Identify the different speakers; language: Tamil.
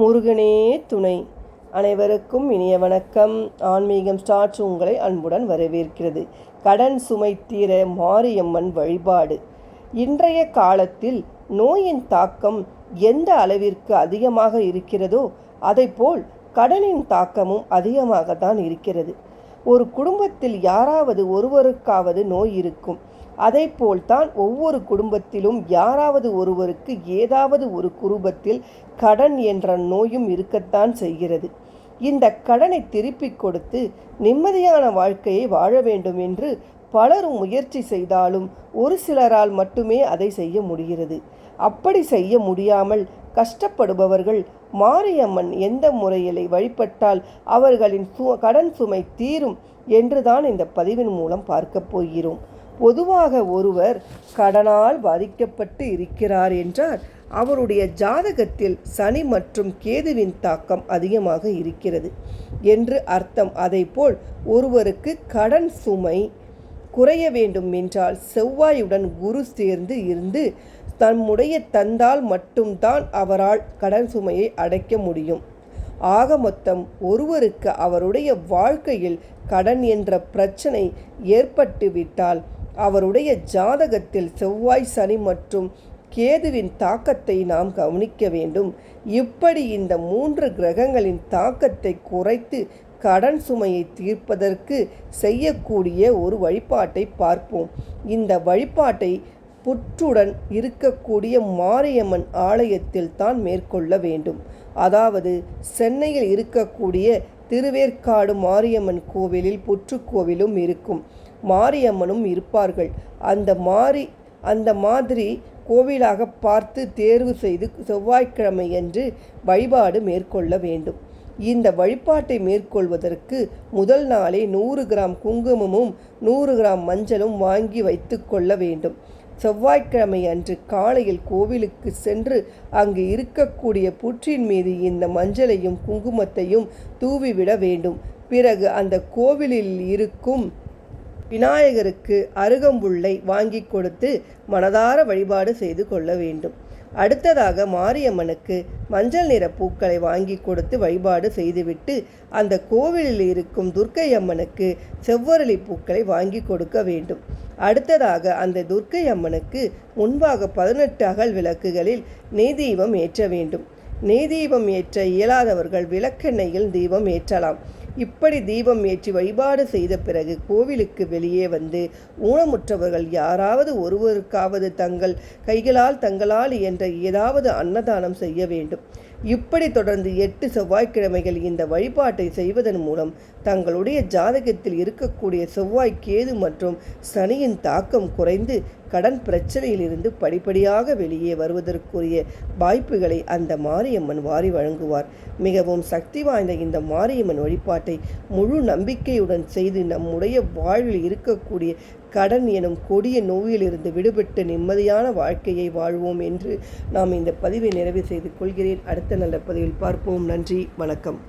Speaker 1: முருகனே துணை. அனைவருக்கும் இனிய வணக்கம். ஆன்மீகம் ஸ்டார்ச் உங்களை அன்புடன் வரவேற்கிறது. கடன் சுமை தீர மாரியம்மன் வழிபாடு. இன்றைய காலத்தில் நோயின் தாக்கம் எந்த அளவிற்கு அதிகமாக இருக்கிறதோ அதைப்போல் கடனின் தாக்கமும் அதிகமாக தான் இருக்கிறது. ஒரு குடும்பத்தில் யாராவது ஒருவருக்காவது நோய் இருக்கும். அதை போல்தான் ஒவ்வொரு குடும்பத்திலும் யாராவது ஒருவருக்கு ஏதாவது ஒரு குடும்பத்தில் கடன் என்ற நோயும் இருக்கத்தான் செய்கிறது. இந்த கடனை திருப்பிக் கொடுத்து நிம்மதியான வாழ்க்கையை வாழ வேண்டும் என்று பலரும் முயற்சி செய்தாலும் ஒரு சிலரால் மட்டுமே அதை செய்ய முடிகிறது. அப்படி செய்ய முடியாமல் கஷ்டப்படுபவர்கள் மாரியம்மன் எந்த முறையிலை வழிபட்டால் அவர்களின் சு கடன் சுமை தீரும் என்றுதான் இந்த பதிவின் மூலம் பார்க்கப் போகிறோம். பொதுவாக ஒருவர் கடனால் பாதிக்கப்பட்டு இருக்கிறார் என்றால் அவருடைய ஜாதகத்தில் சனி மற்றும் கேதுவின் தாக்கம் அதிகமாக இருக்கிறது என்று அர்த்தம். போல் ஒருவருக்கு கடன் சுமை குறைய வேண்டும் என்றால் செவ்வாயுடன் குரு சேர்ந்து இருந்து தம்முடைய தந்தால் மட்டும்தான் அவரால் கடன் சுமையை அடைக்க முடியும். ஆக மொத்தம் ஒருவருக்கு அவருடைய வாழ்க்கையில் கடன் என்ற பிரச்சனை ஏற்பட்டுவிட்டால் அவருடைய ஜாதகத்தில் செவ்வாய் சனி மற்றும் கேதுவின் தாக்கத்தை நாம் கவனிக்க வேண்டும். இப்படி இந்த மூன்று கிரகங்களின் தாக்கத்தை குறைத்து கடன் சுமையை தீர்ப்பதற்கு செய்யக்கூடிய ஒரு வழிபாட்டை பார்ப்போம். இந்த வழிபாட்டை புற்றுடன் இருக்கக்கூடிய மாரியம்மன் ஆலயத்தில் தான் மேற்கொள்ள வேண்டும். அதாவது சென்னையில் இருக்கக்கூடிய திருவேற்காடு மாரியம்மன் கோவிலில் புற்றுக்கோவிலும் இருக்கும். மாரியம்மனும் இருப்பார்கள். அந்த மாறி அந்த மாதிரி கோவிலாக பார்த்து தேர்வு செய்து செவ்வாய்க்கிழமை என்று வழிபாடு மேற்கொள்ள வேண்டும். இந்த வழிபாட்டை மேற்கொள்வதற்கு முதல் நாளே நூறு கிராம் குங்குமமும் நூறு கிராம் மஞ்சளும் வாங்கி வைத்து கொள்ள வேண்டும். செவ்வாய்க்கிழமை அன்று காலையில் கோவிலுக்கு சென்று அங்கு இருக்கக்கூடிய புற்றின் மீது இந்த மஞ்சளையும் குங்குமத்தையும் தூவிவிட வேண்டும். பிறகு அந்த கோவிலில் இருக்கும் விநாயகருக்கு அருகம்புல்லை வாங்கி கொடுத்து மனதார வழிபாடு செய்து கொள்ள வேண்டும். அடுத்ததாக மாரியம்மனுக்கு மஞ்சள் நிற பூக்களை வாங்கி கொடுத்து வழிபாடு செய்துவிட்டு அந்த கோவிலில் இருக்கும் துர்க்கை அம்மனுக்கு செவ்வரளி பூக்களை வாங்கி கொடுக்க வேண்டும். அடுத்ததாக அந்த துர்க்கை அம்மனுக்கு முன்பாக பதினெட்டு அகல் விளக்குகளில் நெய் தீபம் ஏற்ற வேண்டும். நெய் தீபம் ஏற்ற இயலாதவர்கள் விளக்கெண்ணெயில் தீபம் ஏற்றலாம். இப்படி தீபம் ஏற்றி வழிபாடு செய்த பிறகு கோவிலுக்கு வெளியே வந்து ஊனமுற்றவர்கள் யாராவது ஒருவருக்காவது தங்கள் கைகளால் தங்களால் என்ற ஏதாவது அன்னதானம் செய்ய வேண்டும். இப்படி தொடர்ந்து எட்டு செவ்வாய்க்கிழமைகள் இந்த வழிபாட்டை செய்வதன் மூலம் தங்களுடைய ஜாதகத்தில் இருக்கக்கூடிய செவ்வாய் கேது மற்றும் சனியின் தாக்கம் குறைந்து கடன் பிரச்சனையிலிருந்து படிப்படியாக வெளியே வருவதற்குரிய வாய்ப்புகளை அந்த மாரியம்மன் வாரி வழங்குவார். மிகவும் சக்தி வாய்ந்த இந்த மாரியம்மன் வழிபாட்டை முழு நம்பிக்கையுடன் செய்து நம்முடைய வாழ்வில் இருக்கக்கூடிய கடன் எனும் கொடிய நோயிலிருந்து விடுபட்டு நிம்மதியான வாழ்க்கையை வாழ்வோம் என்று நாம் இந்த பதிவை நிறைவு செய்து கொள்கிறேன். அடுத்த நல்ல பதிவில் பார்ப்போம். நன்றி வணக்கம்.